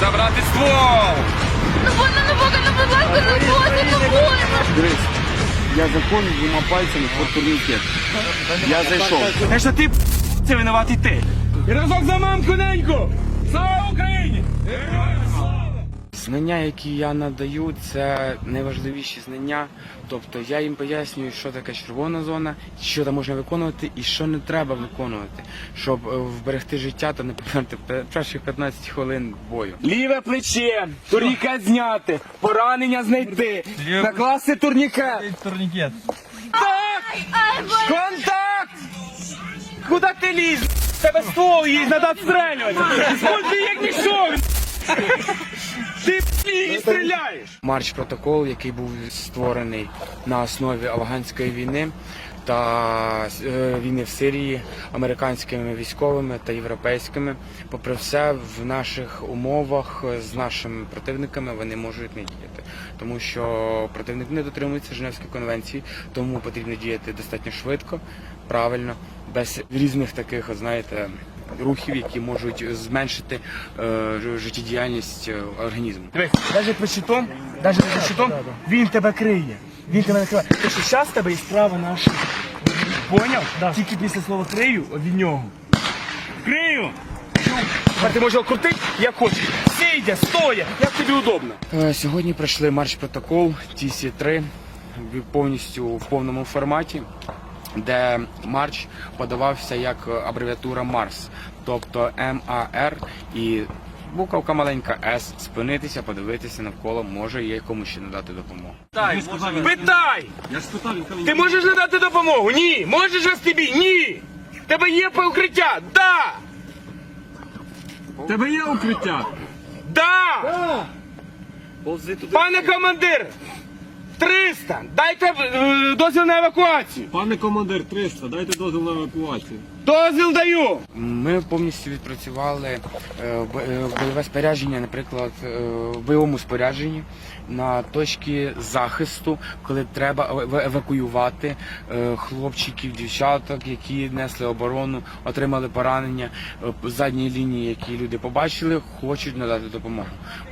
Забрати ствол! Ну вона ну бога, ну будь ласка, не буде, ну буде. Дивись, я закон двома пальцями по турнікет. Я зайшов. Те, що ти це винуватий ти. І разок за мамку неньку! Слава Україні! Знання, які я надаю, це найважливіші знання. Тобто я їм пояснюю, що таке червона зона, що там можна виконувати і що не треба виконувати, щоб е, вберегти життя та не померти перших 15 хвилин бою. Ліве плече, турнікет зняти, поранення знайти, накласти турнікет. Турнікет. Так! Контакт! Куда ти ліз? Тебе ствол є, треба відстрелювати. Скільки як мішок. Ти і стріляєш. Марч протокол, який був створений на основі афганської війни та е, війни в Сирії американськими військовими та європейськими. Попри все, в наших умовах з нашими противниками вони можуть не діяти, тому що противник не дотримується Женевської конвенції, тому потрібно діяти достатньо швидко, правильно, без різних таких, знаєте. Рухів, які можуть зменшити е, життєдіяльність е, організму. Дивись, навіть під щитом, навіть під щитом, він тебе криє. Він тебе накриває. Тому що зараз тебе і справа наша. Поняв? Тільки після слова крию від нього. Крию! Тепер ти можеш крутити, як хочеш. Сидя, стоя, як тобі удобно. Е, Сьогодні пройшли марш протокол TC3 повністю в повному форматі, де марш подавався як абревіатура Марс, тобто МАР і буковка маленька С. Спинитися, подивитися навколо, може є комусь ще надати допомогу. Питай! Ти можеш надати допомогу? Ні. Можеш раз тобі? Ні. Тебе є по укриття? Да! Тебе є укриття? Да! Пане командир! 300! Дайте е, дозвіл на евакуацію! Пане командир 300, дайте дозвіл на евакуацію. Дозвіл даю! Ми повністю відпрацювали е, е, бойове спорядження, наприклад, е, в бойовому спорядженні на точки захисту, коли треба евакуювати хлопчиків, дівчаток, які несли оборону, отримали поранення задній лінії, які люди побачили, хочуть надати допомогу.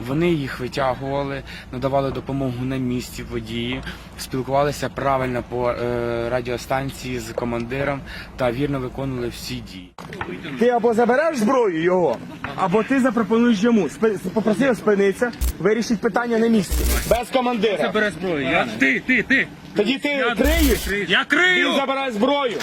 Вони їх витягували, надавали допомогу на місці водії, спілкувалися правильно по радіостанції з командиром та вірно виконували всі дії. Ти або забереш зброю його, або ти запропонуєш йому. Спи- Попроси його спинитися, вирішить питання на місці. Без командира. Бере зброю. Я... Ти, ти, ти. Тоді ти криєш, Я він крию! забирає зброю.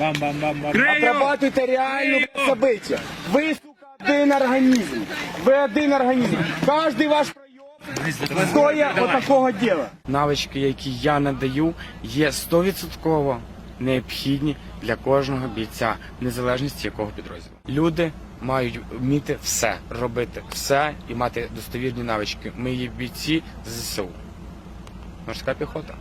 Бам-бам-бам-бам. Отрабатуйте реальну события. Ви, сука, один організм. Ви один організм. Кожний ваш пройом стоїть отакого діла. навички, які я надаю, є 100% необхідні для кожного бійця, незалежності якого підрозділу. Люди мають вміти все, робити все і мати достовірні навички. Ми є бійці ЗСУ. Морська піхота.